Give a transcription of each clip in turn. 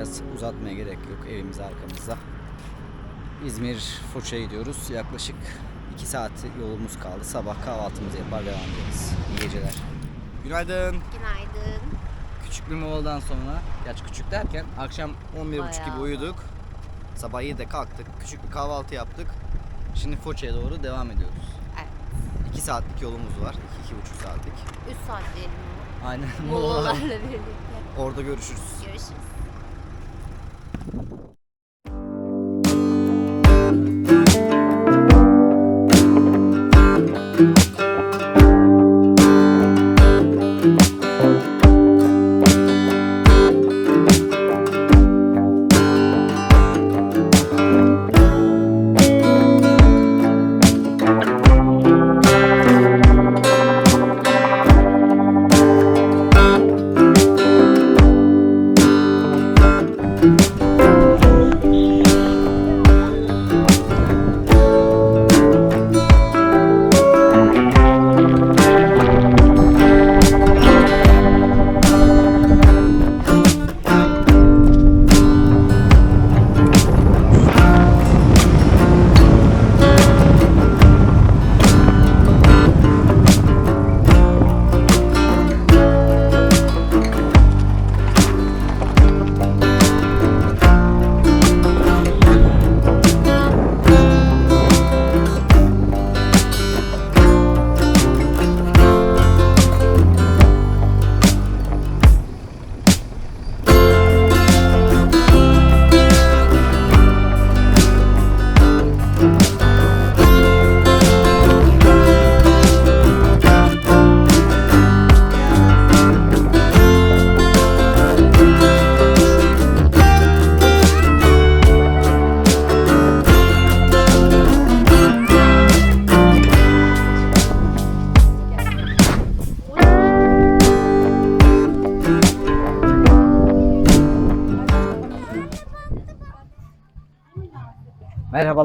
vereceğiz. Uzatmaya gerek yok. Evimiz arkamızda. İzmir Foça'ya gidiyoruz. Yaklaşık 2 saat yolumuz kaldı. Sabah kahvaltımızı yapar devam ederiz. İyi geceler. Günaydın. Günaydın. Küçük bir moladan sonra, gerçi küçük derken akşam 11.30 gibi Bayağı. uyuduk. Sabah 7'de kalktık. Küçük bir kahvaltı yaptık. Şimdi Foça'ya doğru devam ediyoruz. Evet. 2 saatlik yolumuz var. 2-2,5 saatlik. 3 saat diyelim. Aynen. Molalarla birlikte. Orada görüşürüz. Görüşürüz.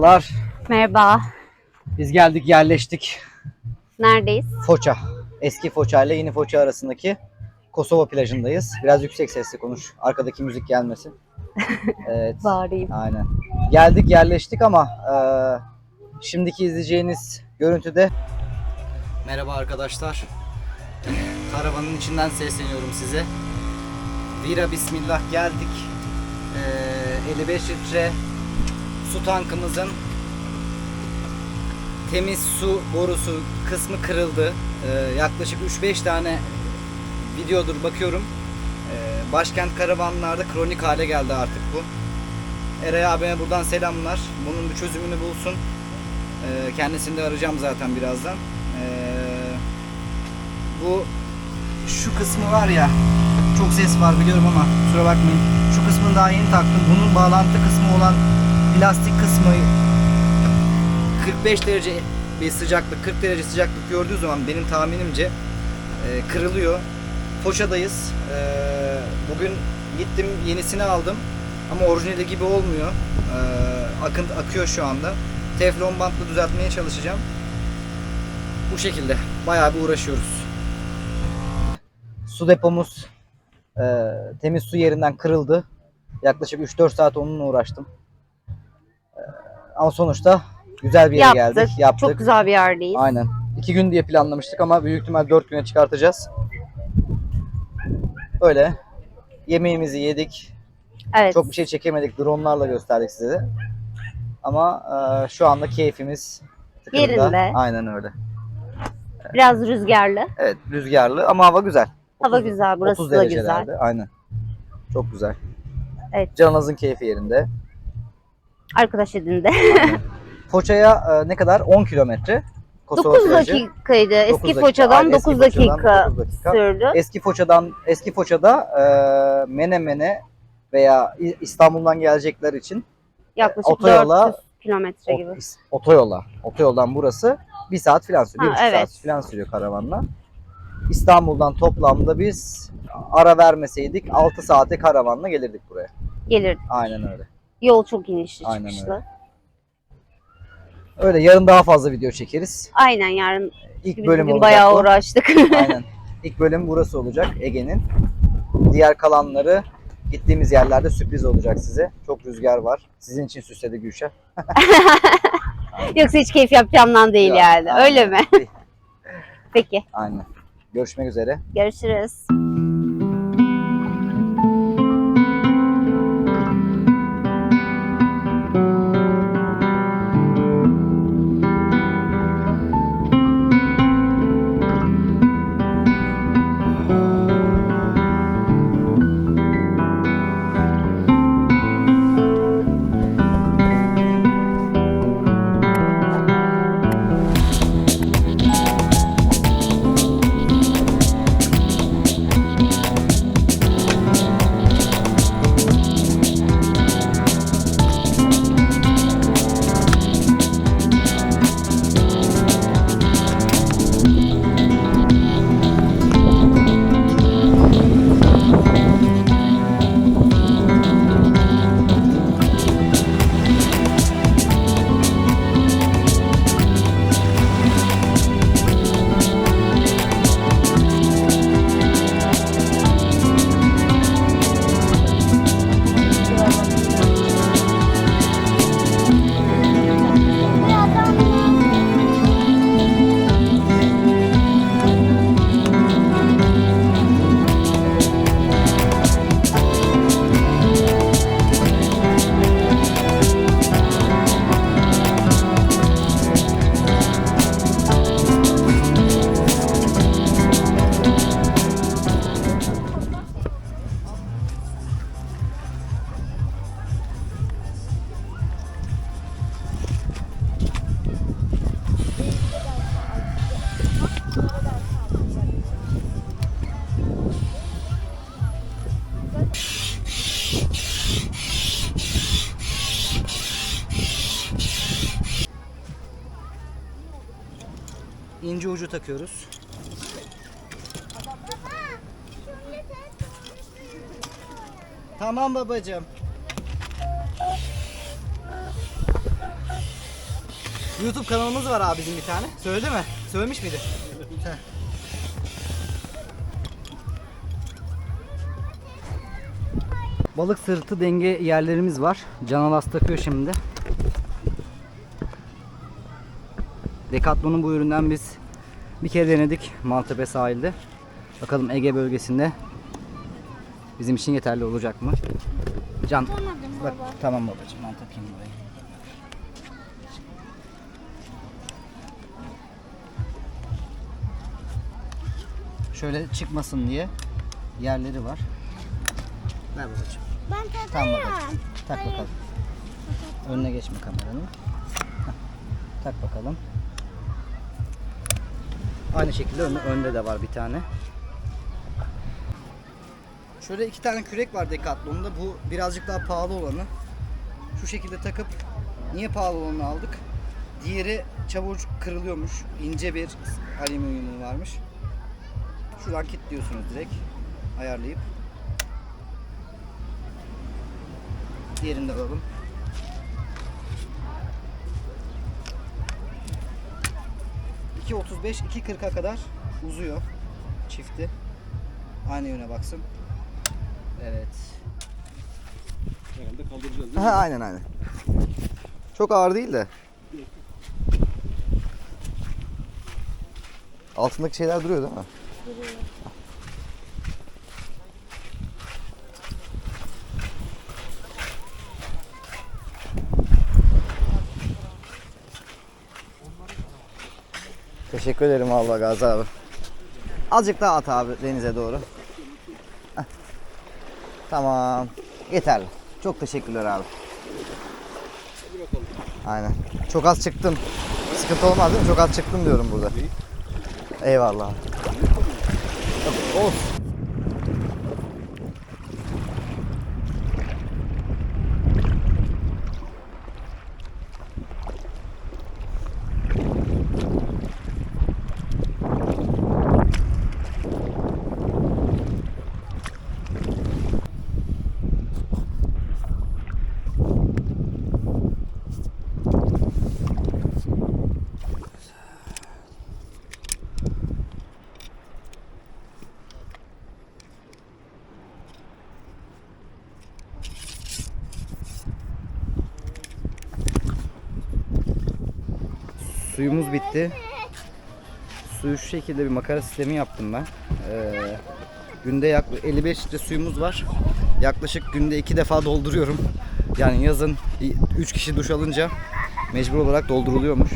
Merhabalar. Merhaba. Biz geldik yerleştik. Neredeyiz? Foça. Eski Foça ile yeni Foça arasındaki Kosova plajındayız. Biraz yüksek sesle konuş. Arkadaki müzik gelmesin. Evet. Bağırayım. Aynen. Geldik yerleştik ama eee, şimdiki izleyeceğiniz görüntüde Merhaba arkadaşlar. Karavanın içinden sesleniyorum size. Vira bismillah geldik. Eee, 55 litre su tankımızın temiz su borusu kısmı kırıldı. Eee, yaklaşık 3-5 tane videodur bakıyorum. Eee, başkent karavanlarda kronik hale geldi artık bu. Eray abime buradan selamlar. Bunun bir çözümünü bulsun. Ee, kendisini de arayacağım zaten birazdan. Ee, bu şu kısmı var ya çok ses var biliyorum ama kusura bakmayın. Şu kısmını daha yeni taktım. Bunun bağlantı kısmı olan plastik kısmı 45 derece bir sıcaklık, 40 derece sıcaklık gördüğü zaman benim tahminimce e, kırılıyor. Foça'dayız. Ee, bugün gittim yenisini aldım. Ama orijinali gibi olmuyor. Ee, akıntı akıyor şu anda. Teflon bantla düzeltmeye çalışacağım. Bu şekilde. Bayağı bir uğraşıyoruz. Su depomuz e, temiz su yerinden kırıldı. Yaklaşık 3-4 saat onunla uğraştım. Ama sonuçta güzel bir yere Yaptık. geldik. Yaptık. Çok güzel bir yerdeyiz. Aynen. 2 gün diye planlamıştık ama büyük ihtimal 4 güne çıkartacağız. Öyle. Yemeğimizi yedik. Evet. Çok bir şey çekemedik. Drone'larla gösterdik size. Ama e, şu anda keyfimiz tıkırında. Yerinde. Aynen öyle. Biraz rüzgarlı. Evet rüzgarlı ama hava güzel. Hava 30 güzel. Burası 30 da güzel. Aynen. Çok güzel. Evet. Canınızın keyfi yerinde. Arkadaş edindi. Foça'ya e, ne kadar? 10 kilometre. Kosova 9 plajı. dakikaydı. Eski. Foça'dan Aynen, 9 eski Foça'dan dakika, dakika. sürdü. Eski Foça'dan eski Foça'da e, Menemen'e veya İstanbul'dan gelecekler için Yaklaşık otoyola- 400 kilometre gibi. otoyola. Otoyoldan burası bir saat falan sürüyor. Ha, evet. saat falan sürüyor karavanla. İstanbul'dan toplamda biz ara vermeseydik 6 saate karavanla gelirdik buraya. Gelir. Aynen öyle. Yol çok inişli Aynen çıkışlı. Öyle yarın daha fazla video çekeriz. Aynen yarın İlk Biz bölüm bugün bayağı bu. uğraştık. Aynen. İlk bölüm burası olacak Ege'nin. Diğer kalanları gittiğimiz yerlerde sürpriz olacak size. Çok rüzgar var. Sizin için süsledi Gülşah. Yoksa hiç keyif yapacağımdan değil Yok, yani. aynen. Öyle mi? Peki. Aynen. Görüşmek üzere. Görüşürüz. İnce ucu takıyoruz. Tamam babacığım. YouTube kanalımız var abi bizim bir tane. Söyledi mi? Söylemiş miydi? Balık sırtı denge yerlerimiz var. Canalas takıyor şimdi. Decathlon'un bu üründen biz bir kere denedik Maltepe sahilde. Bakalım Ege bölgesinde bizim için yeterli olacak mı? Can, bak, tamam babacığım ben takayım burayı. Şöyle çıkmasın diye yerleri var. Ver babacığım. Ben Tamam takarım. babacığım. Tak bakalım. Önüne geçme kameranın. Tak bakalım. Aynı şekilde önde, önde de var bir tane. Şöyle iki tane kürek var Decathlon'da. Bu birazcık daha pahalı olanı. Şu şekilde takıp niye pahalı olanı aldık? Diğeri çabucak kırılıyormuş. İnce bir alüminyumu varmış. Şuradan kilitliyorsunuz direkt ayarlayıp. Diğerini de alalım. ...2.35, 2.40'a kadar uzuyor çifti. Aynı yöne baksın. Evet. Herhalde kaldıracağız değil mi? Ha, aynen aynen. Çok ağır değil de. Altındaki şeyler duruyor değil mi? Teşekkür ederim Allah Gazi abi. Azıcık daha at abi denize doğru. Tamam. Yeterli. Çok teşekkürler abi. Aynen. Çok az çıktım. Sıkıntı olmaz değil mi? Çok az çıktım diyorum burada. Eyvallah. Yok, Olsun. Suyumuz bitti. Suyu şu şekilde bir makara sistemi yaptım ben. Ee, günde yaklaşık 55 litre suyumuz var. Yaklaşık günde iki defa dolduruyorum. Yani yazın 3 kişi duş alınca mecbur olarak dolduruluyormuş.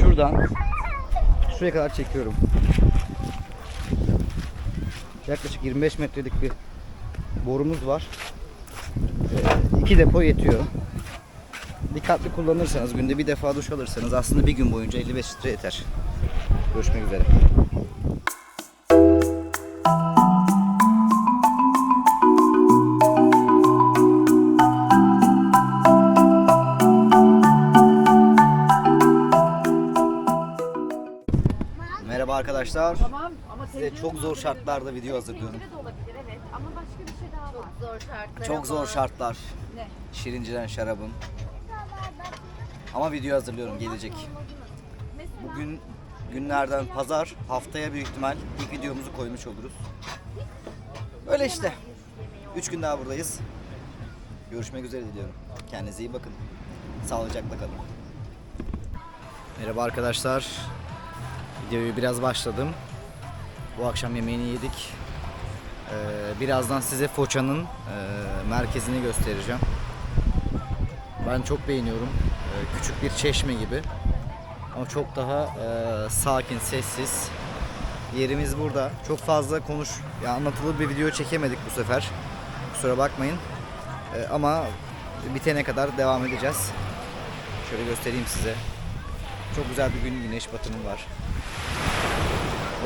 Şuradan şuraya kadar çekiyorum. Yaklaşık 25 metrelik bir borumuz var. Ee, depo yetiyor. Dikkatli kullanırsanız, günde bir defa duş alırsanız aslında bir gün boyunca 55 litre yeter. Görüşmek üzere. Merhaba arkadaşlar. Tamam ama Size çok zor şartlarda video hazırlıyorum. de olabilir evet ama başka bir şey daha var. Zor şartlar Çok zor şartlar. Ne? Şirincilen şarabım. Ama video hazırlıyorum gelecek. Bugün günlerden pazar, haftaya büyük ihtimal ilk videomuzu koymuş oluruz. Öyle işte. 3 gün daha buradayız. Görüşmek üzere diliyorum. Kendinize iyi bakın. Sağlıcakla kalın. Merhaba arkadaşlar. Videoyu biraz başladım. Bu akşam yemeğini yedik. Ee, birazdan size Foça'nın e, merkezini göstereceğim. Ben çok beğeniyorum. Küçük bir çeşme gibi. Ama çok daha e, sakin, sessiz. Yerimiz burada. Çok fazla konuş, ya anlatılır bir video çekemedik bu sefer. Kusura bakmayın. Ee, ama bitene kadar devam edeceğiz. Şöyle göstereyim size. Çok güzel bir gün güneş batımı var.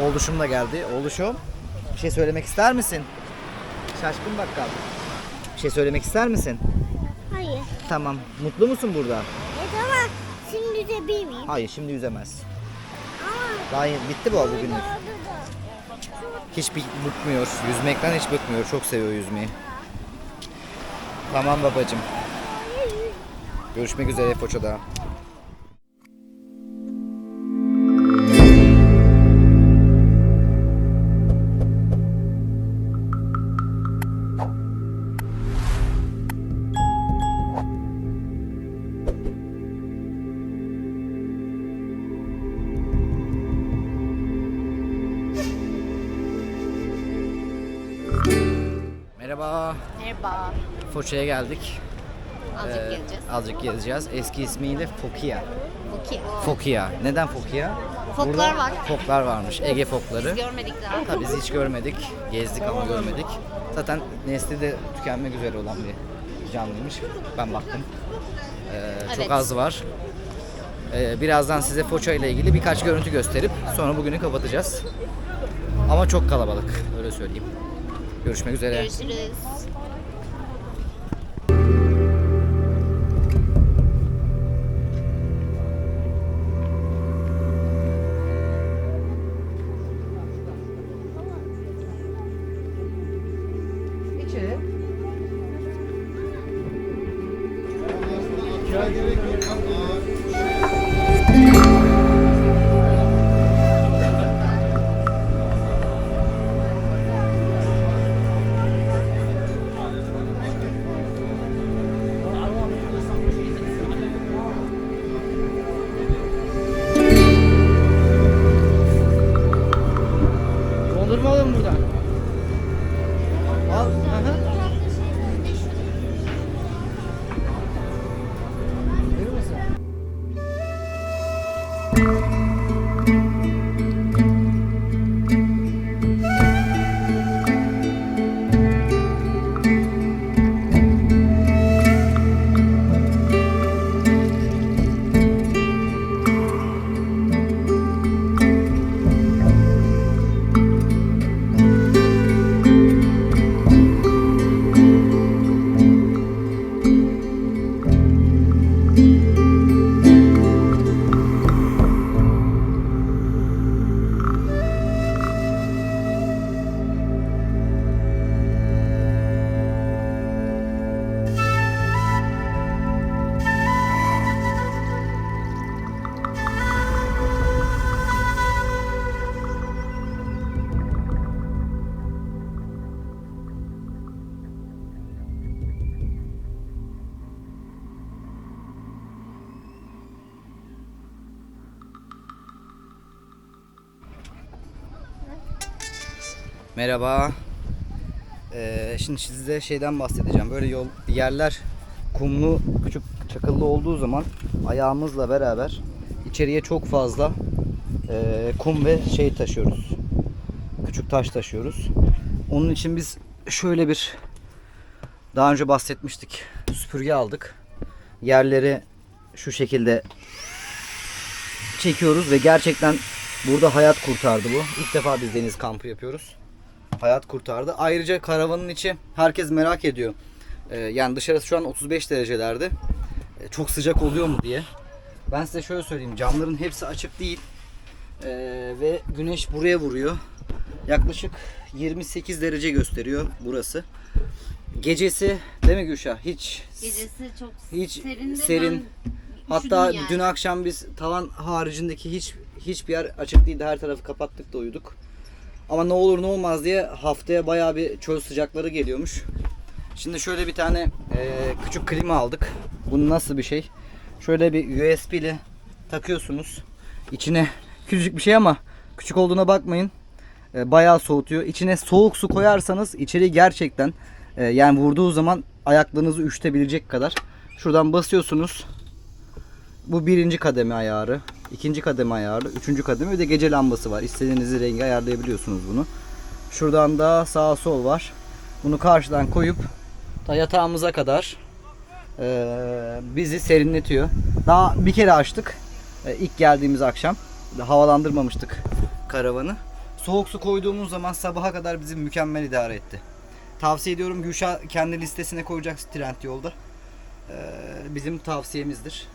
Oğluşum da geldi. Oğluşum bir şey söylemek ister misin? Şaşkın bakkal. Bir şey söylemek ister misin? Hayır. Tamam. Mutlu musun burada? Bir miyim? Hayır şimdi yüzemez. Daha yeni- bitti bu bugünlük. Hiç bir bıkmıyor. Yüzmekten hiç bıkmıyor. Çok seviyor yüzmeyi. Tamam babacım. Görüşmek üzere Foça'da. Foça'ya geldik. Azıcık Ee, geleceğiz. Azıcık gezeceğiz. Eski ismiyle Fokia. Buki. Fokia. Neden Fokia? Foklar Burada var. Foklar varmış. Ege fokları. Görmedik daha. Tabii biz hiç görmedik. Gezdik ama görmedik. Zaten nesli de tükenmek üzere olan bir canlıymış. Ben baktım. Ee, Çok Evet. az var. Ee, birazdan size Foça ile ilgili birkaç görüntü gösterip sonra bugünü kapatacağız. Ama çok kalabalık. Öyle söyleyeyim. Görüşmek üzere. Görüşürüz. Merhaba. Ee, şimdi size şeyden bahsedeceğim. Böyle yol yerler kumlu, küçük çakıllı olduğu zaman ayağımızla beraber içeriye çok fazla e, kum ve şey taşıyoruz. Küçük taş taşıyoruz. Onun için biz şöyle bir daha önce bahsetmiştik. Süpürge aldık. Yerleri şu şekilde çekiyoruz ve gerçekten burada hayat kurtardı bu. İlk defa biz deniz kampı yapıyoruz. Hayat kurtardı. Ayrıca karavanın içi herkes merak ediyor. Ee, yani dışarısı şu an 35 derecelerde. Ee, çok sıcak oluyor mu diye. Ben size şöyle söyleyeyim. Camların hepsi açık değil. Ee, ve güneş buraya vuruyor. Yaklaşık 28 derece gösteriyor burası. Gecesi değil mi Gülşah? Hiç Gecesi çok hiç serin. serin. Hatta yani. dün akşam biz tavan haricindeki hiç hiçbir yer açık değildi. Her tarafı kapattık da uyuduk. Ama ne olur ne olmaz diye haftaya bayağı bir çöl sıcakları geliyormuş. Şimdi şöyle bir tane e, küçük klima aldık. Bu nasıl bir şey? Şöyle bir USB ile takıyorsunuz. İçine küçücük bir şey ama küçük olduğuna bakmayın. E, bayağı soğutuyor. İçine soğuk su koyarsanız içeri gerçekten e, yani vurduğu zaman ayaklarınızı üşütebilecek kadar. Şuradan basıyorsunuz. Bu birinci kademe ayarı. İkinci kademe ayarı. Üçüncü kademe. Bir de gece lambası var. İstediğiniz rengi ayarlayabiliyorsunuz bunu. Şuradan da sağ sol var. Bunu karşıdan koyup ta yatağımıza kadar eee, bizi serinletiyor. Daha bir kere açtık. E, ilk geldiğimiz akşam. Havalandırmamıştık karavanı. Soğuk su koyduğumuz zaman sabaha kadar bizi mükemmel idare etti. Tavsiye ediyorum Gülşah kendi listesine koyacak trend yolda. Eee, bizim tavsiyemizdir.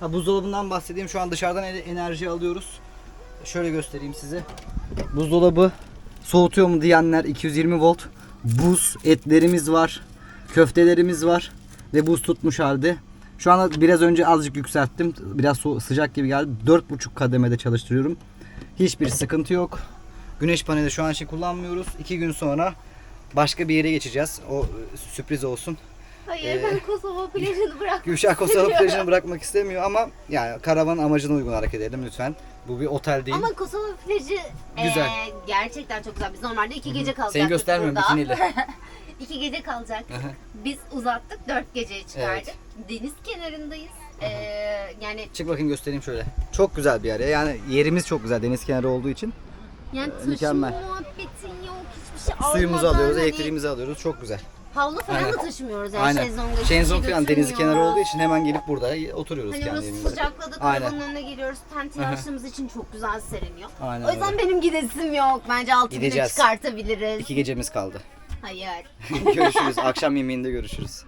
Ha, buzdolabından bahsedeyim. Şu an dışarıdan enerji alıyoruz. Şöyle göstereyim size. Buzdolabı soğutuyor mu diyenler 220 volt. Buz etlerimiz var. Köftelerimiz var. Ve buz tutmuş halde. Şu anda biraz önce azıcık yükselttim. Biraz sıcak gibi geldi. 4,5 kademede çalıştırıyorum. Hiçbir sıkıntı yok. Güneş paneli şu an için kullanmıyoruz. 2 gün sonra başka bir yere geçeceğiz. O e, sürpriz olsun. Hayır Ee, ben Kosova plajını bırak. Gülşah Kosova plajını bırakmak istemiyor ama yani karavan amacına uygun hareket edelim lütfen. Bu bir otel değil. Ama Kosova plajı Güzel. eee, gerçekten çok güzel. Biz normalde iki gece kalacaktık Seni göstermiyorum burada. bikiniyle. iki gece kalacaktık. Aha. Biz uzattık dört geceye çıkardık. Deniz kenarındayız. Eee, yani Çık bakayım göstereyim şöyle. Çok güzel bir yer ya. Yani yerimiz çok güzel deniz kenarı olduğu için. yani taşıma mükemmel. muhabbetin yok. Hiçbir şey Suyumuzu almadan alıyoruz, hani elektriğimizi alıyoruz. Çok güzel. Havlu falan Aynen. da taşımıyoruz yani Aynen. şezlonga. hiçbir şey falan deniz götürmüyoruz. kenarı olduğu için hemen gelip burada oturuyoruz Hani kendi burası evimizde. sıcakladı, Aynen. karavanın önüne geliyoruz. Tente Aha. açtığımız için çok güzel seriniyor. Aynen o yüzden öyle. benim gidesim yok. Bence altı güne Gideceğiz. çıkartabiliriz. İki gecemiz kaldı. Hayır. görüşürüz. Akşam yemeğinde görüşürüz.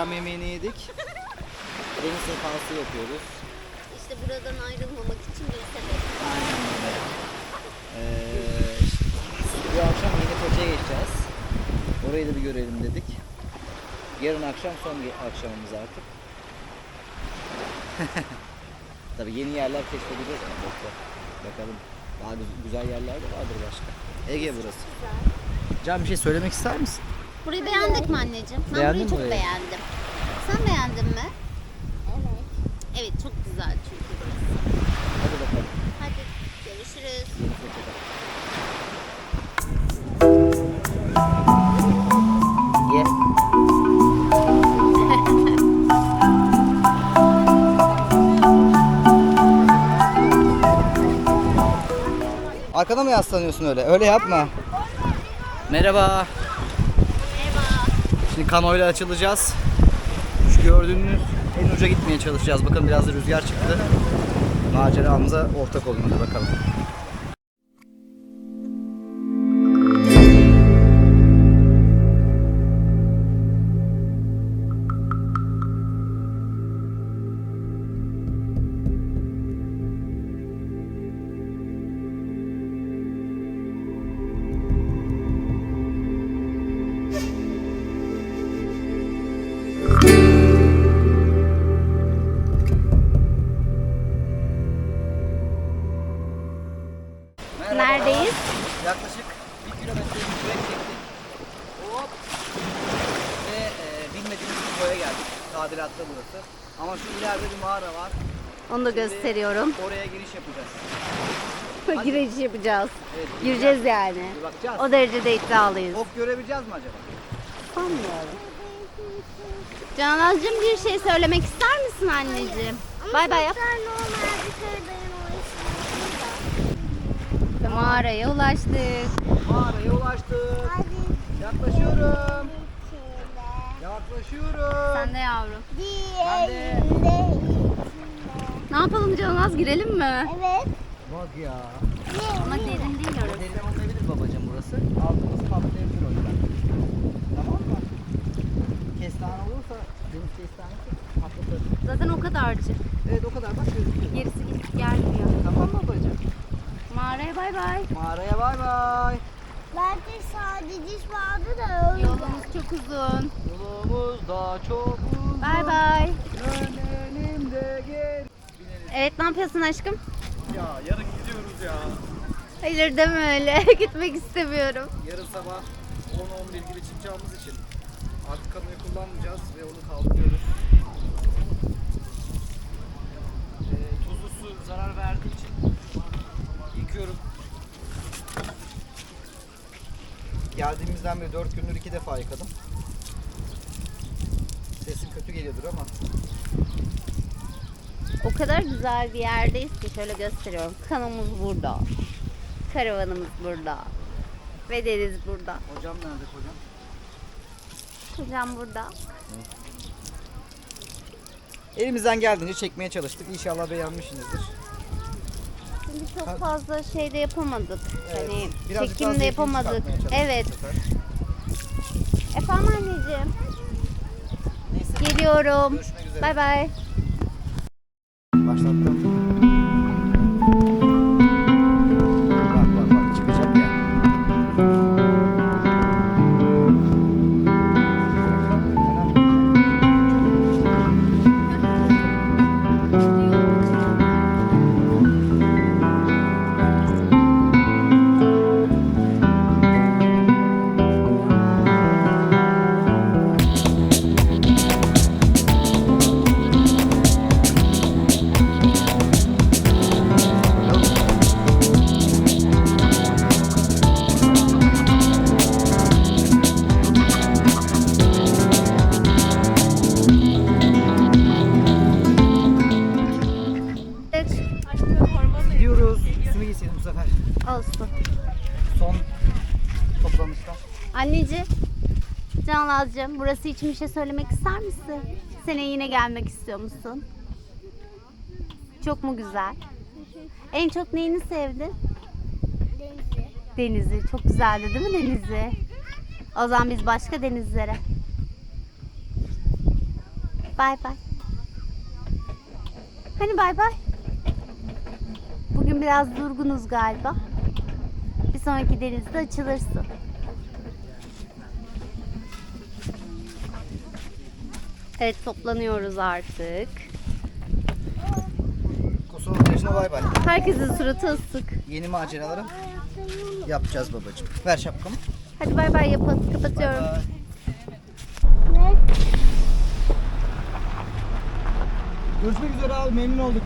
Akşam yemeğini yedik. Deniz sefası yapıyoruz. İşte buradan ayrılmamak için bir sebep. Ee, bu akşam yeni Foça'ya geçeceğiz. Orayı da bir görelim dedik. Yarın akşam son akşamımız artık. Tabii yeni yerler keşfedeceğiz ama bekle. Bakalım. Daha gü- güzel yerler de vardır başka. Ege burası. Can bir şey söylemek ister misin? Burayı beğendik mi anneciğim? Ben Beğendin burayı çok burayı? beğendim. Sen beğendin mi? Evet. Evet çok güzel çünkü burası. Hadi bakalım. Hadi görüşürüz. Ye. Arkada mı yaslanıyorsun öyle? Öyle yapma. Merhaba. Şimdi kanoyla açılacağız. Şu gördüğünüz en uca gitmeye çalışacağız. Bakın biraz da rüzgar çıktı. Maceramıza ortak olun hadi bakalım. Onu da gösteriyorum. Oraya giriş yapacağız. Giriş yapacağız. Evet, Gireceğiz yani. Bir bakacağız. O derecede iddialıyız. Ok görebileceğiz mi acaba? Sanmıyorum. Canan'cığım bir şey söylemek ister misin anneciğim? Bay bay yap. Ve mağaraya ulaştık. Mağaraya ulaştık. Hadi Yaklaşıyorum. Yaklaşıyorum. Sen de yavrum. Diğerinde içinde. Ne yapalım Canaz girelim mi? Evet. Bak ya. Ama derin değil orası. Derinden olmayabilir babacığım burası. Altımız patlayabilir o yüzden. Tamam mı? Kestane olursa deniz kestanesi patlatır. Zaten o kadarcık. Evet o kadar bak gözüküyor. Gerisi gidip gelmiyor. Tamam mı babacığım? Mağaraya bay bay. Mağaraya bay bay. Bence sadece vardı da öyle. Yolumuz çok uzun. Yolumuz da çok uzun. Bay bay. Dönelim de geri. Evet ne yapıyorsun aşkım? Ya yarın gidiyoruz ya. Hayır deme öyle. Gitmek istemiyorum. Yarın sabah 10-11 gibi çıkacağımız için artık kanoyu kullanmayacağız ve onu kaldırıyoruz. Ee, tuzlu su zarar verdiği için yıkıyorum. Geldiğimizden beri 4 gündür iki defa yıkadım. Sesim kötü geliyordur ama O kadar güzel bir yerdeyiz ki şöyle gösteriyorum. Kanımız burada. Karavanımız burada. Ve deniz burada. hocam nerede hocam? Kocam burada. Elimizden geldiğince çekmeye çalıştık. İnşallah beğenmişsinizdir. Şimdi çok fazla şey de yapamadık. Evet, Hani birazcık daha çekim de zevkini yapamadık. çıkartmaya çalıştık Evet. bu sefer. Efendim anneciğim. Neyse. Geliyorum. Görüşmek üzere. Bay bay. Başlattım. Bak burası için bir şey söylemek ister misin? Seneye yine gelmek istiyor musun? Çok mu güzel? En çok neyini sevdin? Denizi. Denizi. Çok güzeldi değil mi denizi? O zaman biz başka denizlere. Bay bay. Hani bay bay? Bugün biraz durgunuz galiba. Bir sonraki denizde açılırsın. Evet toplanıyoruz artık. Kosova plajına bay bay. Herkesin suratı ısık. Yeni maceraları yapacağız babacığım. Ver şapkamı. Hadi bay bay yapalım. Bay Kapatıyorum. bay. Ne? Görüşmek üzere abi memnun olduk.